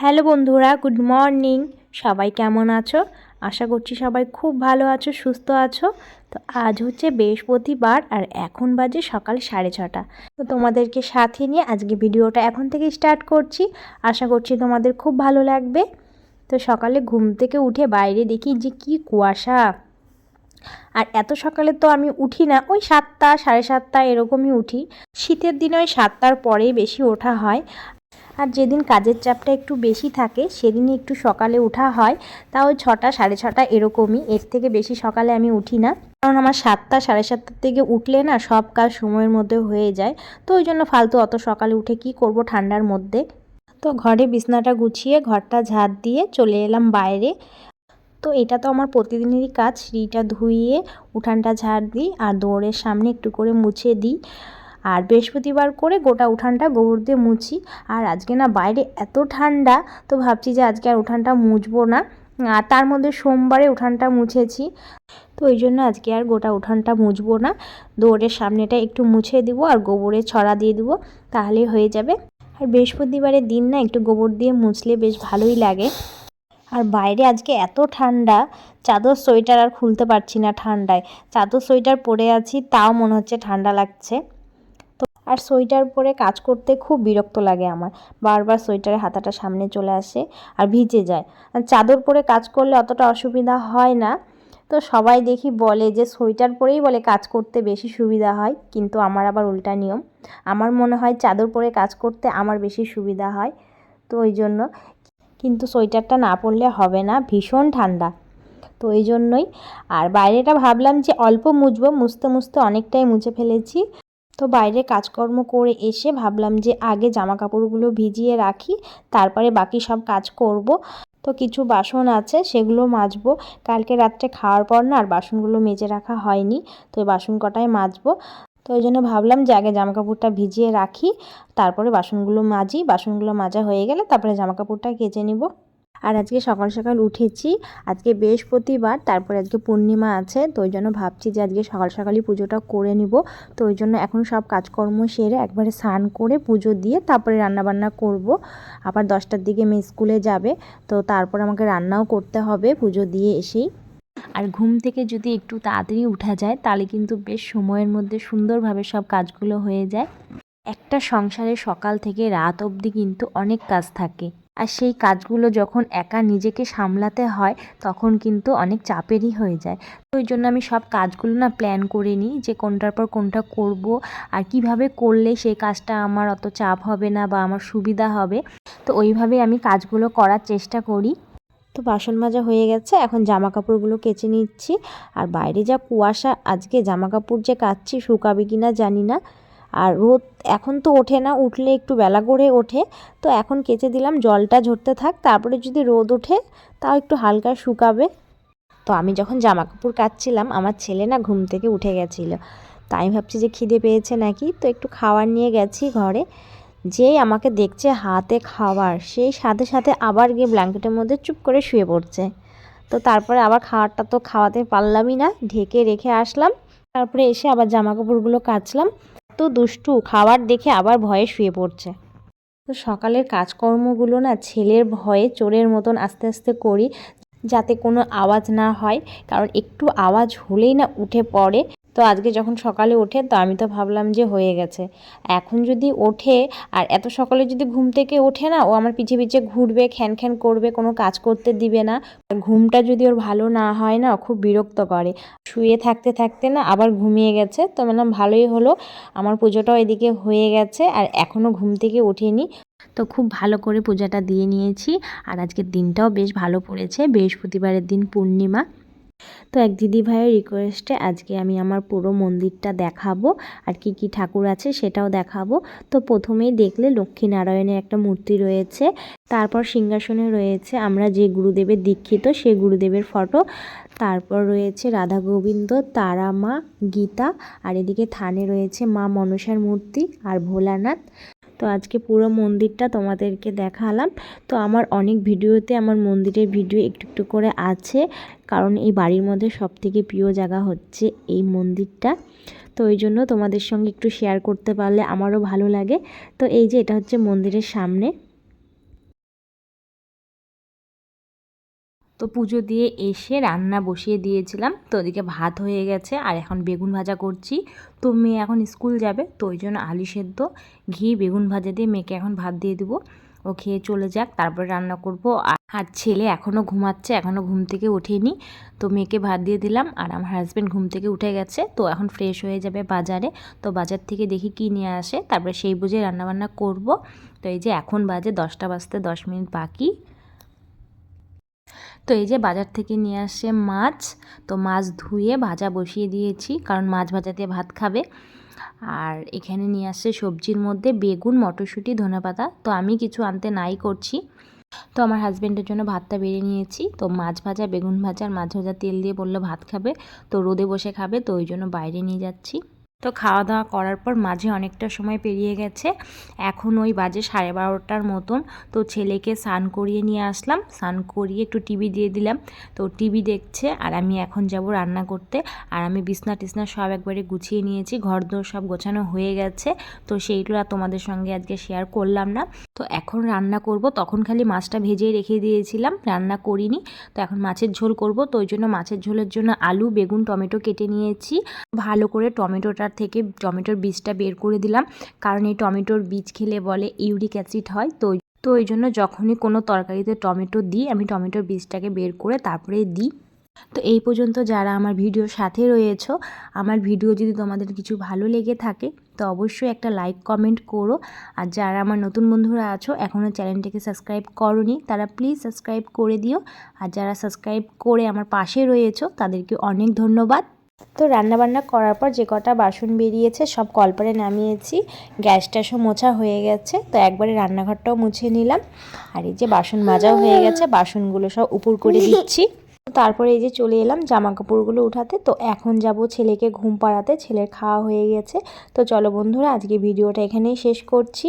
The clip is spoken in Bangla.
হ্যালো বন্ধুরা, গুড মর্নিং। সবাই কেমন আছো? আশা করছি সবাই খুব ভালো আছো, সুস্থ আছো। তো আজ হচ্ছে বৃহস্পতিবার আর এখন বাজে সকাল সাড়ে ছটা। তো তোমাদেরকে সাথে নিয়ে আজকে ভিডিওটা এখন থেকে স্টার্ট করছি। আশা করছি তোমাদের খুব ভালো লাগবে। তো সকালে ঘুম থেকে উঠে বাইরে দেখি যে কি কুয়াশা। আর এত সকালে তো আমি উঠি না, ওই সাতটা, সাড়ে সাতটা এরকমই উঠি। শীতের দিনে ওই সাতটার পরেই বেশি ওঠা হয়। আর যেদিন কাজের চাপটা একটু বেশি থাকে, সেদিনই একটু সকালে ওঠা হয়। তাও ছটা, সাড়ে ছটা এরকমই। এর থেকে বেশি সকালে আমি উঠি না। কারণ আমার সাতটা, সাড়ে সাতটার থেকে উঠলে না সব কাজ সময়ের মধ্যে হয়ে যায়। তো ওই জন্য ফালতু অত সকালে উঠে কি করব ঠান্ডার মধ্যে? তো ঘরে বিছনাটা গুছিয়ে, ঘরটা ঝাড় দিয়ে চলে এলাম বাইরে। তো এটা তো আমার প্রতিদিনেরই কাজ। সিঁড়িটা ধুইয়ে, উঠানটা ঝাড় দিই, আর দৌড়ের সামনে একটু করে মুছে দিই। আর বৃহস্পতিবার করে গোটা উঠানটা গোবর দিয়ে মুছি। আর আজকে না বাইরে এত ঠান্ডা, তো ভাবছি যে আজকে আর উঠানটা মুছবো না। আর তার মধ্যে সোমবারে উঠানটা মুছেছি। তো ওই জন্য আজকে আর গোটা উঠানটা মুছবো না। দৌড়ের সামনেটা একটু মুছে দিব আর গোবরে ছড়া দিয়ে দিব, তাহলেই হয়ে যাবে। আর বৃহস্পতিবারের দিন না একটু গোবর দিয়ে মুছলে বেশ ভালোই লাগে। আর বাইরে আজকে এত ঠান্ডা, চাদর, সোয়েটার আর খুলতে পারছি না ঠান্ডায়। চাদর, সোয়েটার পরে আছি, তাও মনে হচ্ছে ঠান্ডা লাগছে। আর সোয়েটার পরে কাজ করতে খুব বিরক্ত লাগে আমার। বারবার সোয়েটারের হাতাটা সামনে চলে আসে আর ভিজে যায়। আর চাদর পরে কাজ করলে অতটা অসুবিধা হয় না। তো সবাই দেখি বলে যে সোয়েটার পরেই বলে কাজ করতে বেশি সুবিধা হয়, কিন্তু আমার আবার উল্টা নিয়ম। আমার মনে হয় চাদর পরে কাজ করতে আমার বেশি সুবিধা হয়, তো ওই জন্য। কিন্তু সোয়েটারটা না পরলে হবে না, ভীষণ ঠান্ডা। তো এই জন্যই। আর বাইরেটা ভাবলাম যে অল্প মুছবো, মুছতে মুছতে অনেকটাই মুছে ফেলেছি। তো বাইরে কাজকর্ম করে এসে ভাবলাম যে আগে জামা কাপড়গুলো ভিজিয়ে রাখি, তারপরে বাকি সব কাজ করব। তো কিছু বাসন আছে, সেগুলো মাজবো। কালকে রাত্রে খাওয়ার পর না আর বাসনগুলো মেজে রাখা হয়নি, তো এই বাসন কটায় মাজবো। তো ওই জন্য ভাবলাম যে আগে জামা কাপড়টা ভিজিয়ে রাখি, তারপরে বাসনগুলো মাজি। বাসনগুলো মাজা হয়ে গেলে তারপরে জামা কাপড়টা কেচে নিব। আর আজকে সকাল সকাল উঠেছি। আজকে বৃহস্পতিবার, তারপরে আজকে পূর্ণিমা আছে, তো ওই জন্য ভাবছি যে আজকে সকাল সকালই পুজোটা করে নিব। তো ওই জন্য এখন সব কাজকর্ম সেরে একবারে স্নান করে পুজো দিয়ে তারপরে রান্নাবান্না করব। আবার দশটার দিকে মেয়ে স্কুলে যাবে, তো তারপর আমাকে রান্নাও করতে হবে পুজো দিয়ে এসেই। আর ঘুম থেকে যদি একটু তাড়াতাড়ি উঠা যায়, তাহলে কিন্তু বেশ সময়ের মধ্যে সুন্দরভাবে সব কাজগুলো হয়ে যায়। একটা সংসারে সকাল থেকে রাত অবধি কিন্তু অনেক কাজ থাকে। আর সেই কাজগুলো যখন একা নিজেকে সামলাতে হয়, তখন কিন্তু অনেক চাপেরই হয়ে যায়। তো ওই জন্য আমি সব কাজগুলো না প্ল্যান করে নিই যে কোনটার পর কোনটা করব আর কীভাবে করলে সেই কাজটা আমার অত চাপ হবে না বা আমার সুবিধা হবে। তো ওইভাবে আমি কাজগুলো করার চেষ্টা করি। তো বাসন মাজা হয়ে গেছে, এখন জামা কাপড়গুলো কেচে নিচ্ছি। আর বাইরে যা কুয়াশা, আজকে জামা কাপড় যে কাচ্ছি, শুকাবে কি না জানি না। আর রোদ এখন তো ওঠে না, উঠলে একটু বেলা করে ওঠে। তো এখন কেচে দিলাম, জলটা ঝরতে থাক, তারপরে যদি রোদ ওঠে তাও একটু হালকা শুকাবে। তো আমি যখন জামা কাপড় কাচ্ছিলাম, আমার ছেলে না ঘুম থেকে উঠে গেছিল। তাই আমি ভাবছি যে খিদে পেয়েছে নাকি? তো একটু খাবার নিয়ে গেছি ঘরে। যেই আমাকে দেখছে হাতে খাবার সেই সাথে সাথে আবার গিয়ে ব্ল্যাঙ্কেটের মধ্যে চুপ করে শুয়ে পড়ছে। তো তারপরে আবার খাবারটা তো খাওয়াতে পারলামই না, ঢেকে রেখে আসলাম। তারপরে এসে আবার জামা কাপড়গুলো কাচলাম। দুষ্টু, খাবার দেখে আবার ভয়ে শুয়ে পড়ছে। তো সকালের কাজকর্মগুলো না ছেলের ভয়ে চোরের মতন আস্তে আস্তে করি, যাতে কোনো আওয়াজ না হয়, কারণ একটু আওয়াজ হলেই না উঠে পড়ে। তো আজকে যখন সকালে ওঠে, তো আমি তো ভাবলাম যে হয়ে গেছে। এখন যদি ওঠে, আর এত সকালে যদি ঘুম থেকে ওঠে না, ও আমার পিছিয়ে পিছিয়ে ঘুরবে, খ্যান খ্যান করবে, কোনো কাজ করতে দিবে না। ঘুমটা যদি ওর ভালো না হয় না খুব বিরক্ত করে। শুয়ে থাকতে থাকতে না আবার ঘুমিয়ে গেছে, তো বললাম ভালোই হলো, আমার পুজোটাও এদিকে হয়ে গেছে, আর এখনও ঘুম থেকে ওঠেনি। তো খুব ভালো করে পূজাটা দিয়ে নিয়েছি, আর আজকের দিনটাও বেশ ভালো পড়েছে। বৃহস্পতিবারের দিন পূর্ণিমা। তো এক দিদি ভাইয়ের রিকোয়েস্টে আজকে আমি আমার পুরো মন্দিরটা দেখাবো আর কি কি ঠাকুর আছে সেটাও দেখাবো। তো প্রথমেই দেখলে লক্ষ্মীনারায়ণের একটা মূর্তি রয়েছে, তারপর সিংহাসনে রয়েছে আমরা যে গুরুদেবের দীক্ষিত সেই গুরুদেবের ফটো তারপর রয়েছে রাধা গোবিন্দ, তারা মা, গীতা, আর এদিকে থানে রয়েছে মা মনসার মূর্তি আর ভোলানাথ। তো আজকে পুরো মন্দিরটা তোমাদেরকে দেখালাম। তো আমার অনেক ভিডিওতে আমার মন্দিরের ভিডিও একটু একটু করে আছে, কারণ এই বাড়ির মধ্যে সব থেকে প্রিয় জায়গা হচ্ছে এই মন্দিরটা। তো ওই জন্য তোমাদের সঙ্গে একটু শেয়ার করতে পারলে আমারও ভালো লাগে। তো এই যে এটা হচ্ছে মন্দিরের সামনে। তো পুজো দিয়ে এসে রান্না বসিয়ে দিয়েছিলাম। তো ওদিকে ভাত হয়ে গেছে আর এখন বেগুন ভাজা করছি। তো মেয়ে এখন স্কুল যাবে, তো ওই জন্য আলু সেদ্ধ, ঘি, বেগুন ভাজা দিয়ে মেয়েকে এখন ভাত দিয়ে দেবো। ও খেয়ে চলে যাক, তারপরে রান্না করব। আর ছেলে এখনও ঘুমাচ্ছে, এখনও ঘুম থেকে ওঠেনি। তো মেয়েকে ভাত দিয়ে দিলাম আর আমার হাজব্যান্ড ঘুম থেকে উঠে গেছে। তো এখন ফ্রেশ হয়ে যাবে বাজারে। তো বাজার থেকে দেখি কী নিয়ে আসে, তারপরে সেই বুঝে রান্নাবান্না করব। তো এই যে এখন বাজে দশটা বাজতে দশ মিনিট বাকি। তো এই যে বাজার থেকে নিয়ে আসে মাছ, তো মাছ ধুয়ে ভাজা বসিয়ে দিয়েছি, কারণ মাছ ভাজাতে ভাত খাবে। আর এখানে নিয়ে আসছে সবজির মধ্যে বেগুন, মটরশুঁটি, ধনেপাতা, তো আমি কিছু আনতে নাই করছি। তো আমার হাজব্যান্ডের জন্য ভাতটা বেড়ে নিয়েছি, তো মাছ ভাজা, বেগুন ভাজা আর মাছ ভাজা তেল দিয়ে বলল ভাত খাবে, তো রোদে বসে খাবে, তো ওই জন্য বাইরে নিয়ে যাচ্ছি। তো খাওয়া দাওয়া করার পর মাঝে অনেকটা সময় পেরিয়ে গেছে। এখন ওই বাজে সাড়ে বারোটার মতন। তো ছেলেকে স্নান করিয়ে নিয়ে আসলাম। স্নান করিয়ে একটু টিভি দিয়ে দিলাম। তো টিভি দেখছে আর আমি এখন যাব রান্না করতে। আর আমি বিছনা টিসনা সব একবারে গুছিয়ে নিয়েছি। ঘর দোর সব গোছানো হয়ে গেছে। তো সেইগুলো তোমাদের সঙ্গে আজকে শেয়ার করলাম না। তো এখন রান্না করব। তখন খালি মাছটা ভেজে রেখে দিয়েছিলাম, রান্না করিনি। তো এখন মাছের ঝোল করব। তো ওই জন্য মাছের ঝোলের জন্য আলু, বেগুন, টমেটো কেটে নিয়েছি। ভালো করে টমেটোটার থেকে টমেটোর বীজটা বের করে দিলাম। কারণ এই টমেটোর বীজ খেলে বলে ইউরিক অ্যাসিড হয়। তো তো ওই জন্য যখনই কোনো তরকারিতে টমেটো দিই, আমি টমেটোর বীজটাকে বের করে তারপরে দিই। তো এই পর্যন্ত যারা আমার ভিডিওর সাথে রয়েছো, আমার ভিডিও যদি তোমাদের কিছু ভালো লেগে থাকে, তো অবশ্যই একটা লাইক, কমেন্ট করো। আর যারা আমার নতুন বন্ধুরা আছো এখনও চ্যানেলটিকে সাবস্ক্রাইব করনি, তারা প্লিজ সাবস্ক্রাইব করে দিও। আর যারা সাবস্ক্রাইব করে আমার পাশে রয়েছো, তাদেরকে অনেক ধন্যবাদ। তো রান্নাবান্না করার পর যে কটা বাসন বেরিয়েছে, সব কলপারে নামিয়েছি। গ্যাস ট্যাসও মোছা হয়ে গেছে, তো একবারে রান্নাঘরটাও মুছে নিলাম। আর এই যে বাসন মাজাও হয়ে গেছে, বাসনগুলো সব উপর করে দিচ্ছি। তারপরে এই যে চলে এলাম জামা কাপড়গুলো উঠাতে। তো এখন যাব ছেলেকে ঘুম পাড়াতে, ছেলের খাওয়া হয়ে গেছে। তো চলো বন্ধুরা, আজকে ভিডিওটা এখানেই শেষ করছি।